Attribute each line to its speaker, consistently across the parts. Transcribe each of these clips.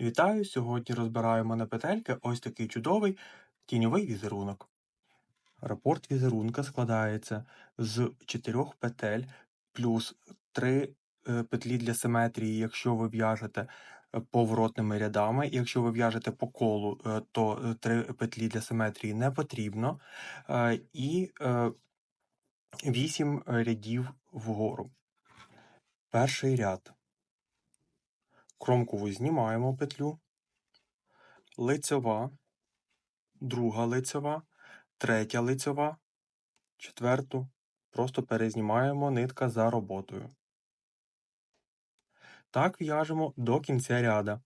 Speaker 1: Вітаю! Сьогодні розбираємо на петельки ось такий чудовий тіньовий візерунок. Рапорт візерунка складається з 4 петель плюс 3 петлі для симетрії, якщо ви в'яжете е, поворотними рядами. Якщо ви в'яжете по колу, е, то 3 петлі для симетрії не потрібно. Е, І 8 рядів вгору. Перший ряд. Кромкову знімаємо петлю, лицьова, друга лицьова, третя лицьова, четверту. Просто перезнімаємо нитка за роботою. Так в'яжемо до кінця ряда.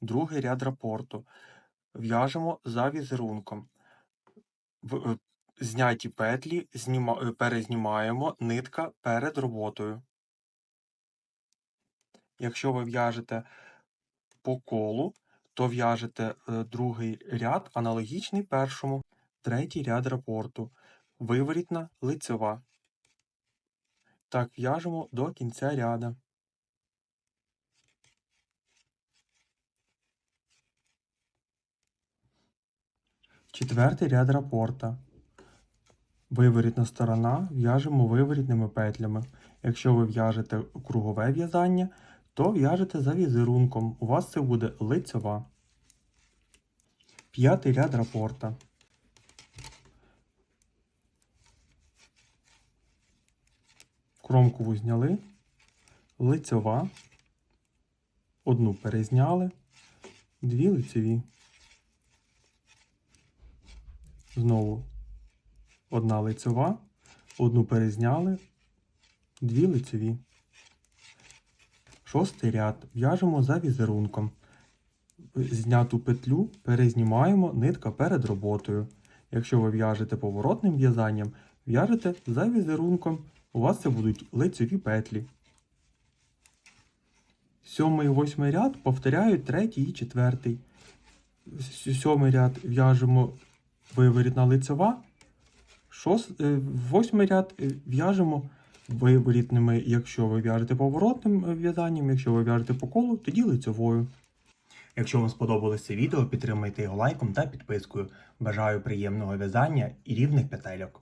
Speaker 1: Другий ряд рапорту. В'яжемо за візерунком. В, е, зняті петлі е, перезнімаємо нитка перед роботою. Якщо ви в'яжете по колу, то в'яжете е, другий ряд аналогічний першому, третій ряд рапорту, виворітна лицьова. Так в'яжемо до кінця ряда. Четвертий ряд рапорта. Виворітна сторона в'яжемо виворітними петлями. Якщо ви в'яжете кругове в'язання, то в'яжете за візерунком. У вас це буде лицьова. П'ятий ряд рапорта. Кромкову зняли, лицьова, одну перезняли, дві лицеві. Знову одна лицьова, одну перезняли, дві лицеві. Шостий ряд в'яжемо за візерунком. Зняту петлю перезнімаємо нитка перед роботою. Якщо ви в'яжете поворотним в'язанням, в'яжете за візерунком. У вас це будуть лицеві петлі. Сьомий і восьмий ряд повторяють третій і четвертий. Сьомий ряд в'яжемо виворітна лицева. Шост... е, Восьмий ряд е, виворітними, якщо ви в'яжете поворотним в'язанням, якщо ви в'яжете по колу, тоді лицевою. Якщо вам сподобалось це відео, підтримайте його лайком та підпискою. Бажаю приємного в'язання і рівних петельок.